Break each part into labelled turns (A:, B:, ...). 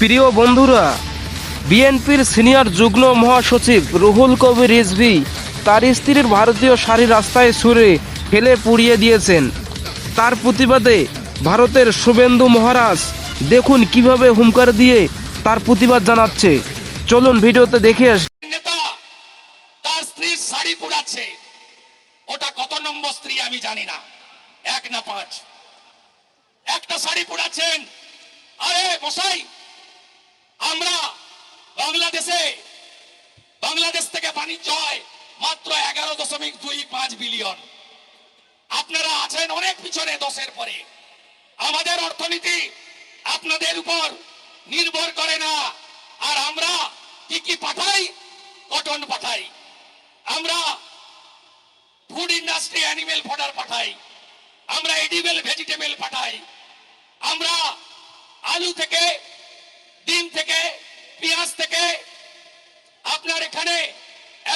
A: প্রিয় বন্ধুরা বিএনপির সিনিয়র যুগ্ম মহাসচিব রুহুল কবির রিজভি তার স্ত্রীর ভারতীয় শাড়ি রাস্তায় সুরে ফেলে পুড়িয়ে দিয়েছেন তার প্রতিবাদে ভারতের শুভেন্দু মহারাজ দেখুন কিভাবে হুমকার দিয়ে তার প্রতিবাদ জানাচ্ছে চলুন ভিডিওতে দেখে আস
B: ওটা কত নম্বর স্ত্রী আমি জানি না এক না পাঁচ একটা শাড়ি পুড়াচ্ছেন আরে মশাই আমরা বাংলাদেশে বাংলাদেশ থেকে বাণিজ্য হয় মাত্র এগারো দশমিক দুই পাঁচ বিলিয়ন আপনারা আছেন অনেক পিছনে দশের পরে আমাদের অর্থনীতি আপনাদের উপর নির্ভর করে না আর আমরা কি কি পাঠাই কটন পাঠাই আমরা ফুড ইন্ডাস্ট্রি অ্যানিমেল ফডার পাঠাই আমরা এডিবেল ভেজিটেবল পাঠাই আমরা আলু থেকে ডিম থেকে পেঁয়াজ থেকে আপনার এখানে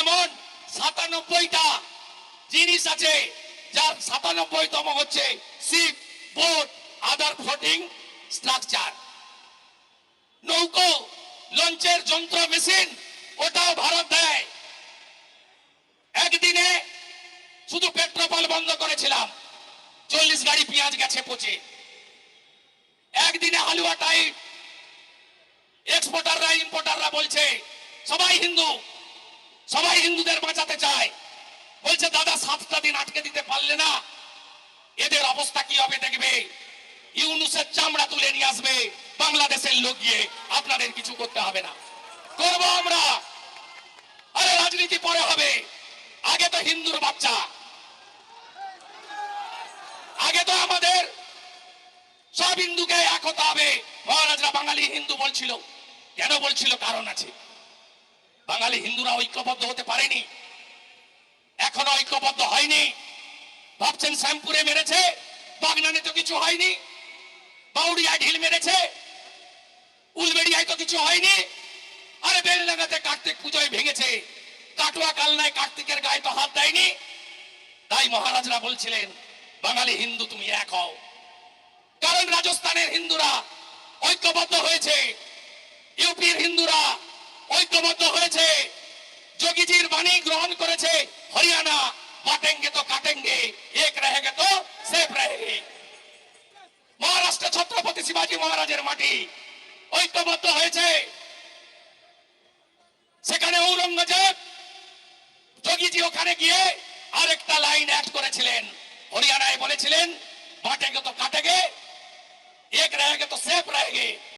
B: এমন সাতানব্বইটা জিনিস আছে যার সাতানব্বইতম হচ্ছে ship boat other floating structure নৌকো লঞ্চের যন্ত্র মেশিন ওটাও ভারত দেয় একদিনে শুধু পেট্রোপল বন্ধ করেছিলাম চল্লিশ গাড়ি পেঁয়াজ গেছে পচে একদিনে হালুয়া টাইট রিপোর্টাররা বলছে সবাই হিন্দু সবাই হিন্দুদের বাঁচাতে চায় বলছে দাদা সাতটা দিন আটকে দিতে পারলে না এদের অবস্থা কি হবে দেখবে ইউনুসের চামড়া তুলে নিয়ে আসবে বাংলাদেশের লোক গিয়ে আপনাদের কিছু করতে হবে না করব আমরা আরে রাজনীতি পরে হবে আগে তো হিন্দুর বাচ্চা আগে তো আমাদের সব হিন্দুকে এক হতে হবে মহারাজরা বাঙালি হিন্দু বলছিল কেন বলছিল কারণ আছে বাঙালি হিন্দুরা ঐক্যবদ্ধ হতে পারেনি এখনো ঐক্যবদ্ধ হয়নি ভাবছেন শ্যামপুরে মেরেছে বাগনানে তো কিছু হয়নি বাউরিয়ায় ঢিল মেরেছে উলবেড়িয়ায় তো কিছু হয়নি আরে বেলডাঙ্গাতে কার্তিক পুজোয় ভেঙেছে কাটুয়া কালনায় কার্তিকের গায়ে তো হাত দেয়নি তাই মহারাজরা বলছিলেন বাঙালি হিন্দু তুমি এক হও কারণ রাজস্থানের হিন্দুরা ঐক্যবদ্ধ হয়েছে ইউপির হিন্দুরা ঐক্যবদ্ধ হয়েছে যোগীজির বাণী গ্রহণ করেছে হরিয়ানা বাটেঙ্গে তো কাটেঙ্গে এক রেহেগে তো সেফ রেহেগে মহারাষ্ট্র ছত্রপতি শিবাজি মহারাজের মাটি ঐক্যবদ্ধ হয়েছে সেখানে ঔরঙ্গজেব যোগীজি ওখানে গিয়ে আরেকটা লাইন অ্যাড করেছিলেন হরিয়ানায় বলেছিলেন বাটেগে তো কাটেগে এক রেহেগে তো সেফ রেহেগে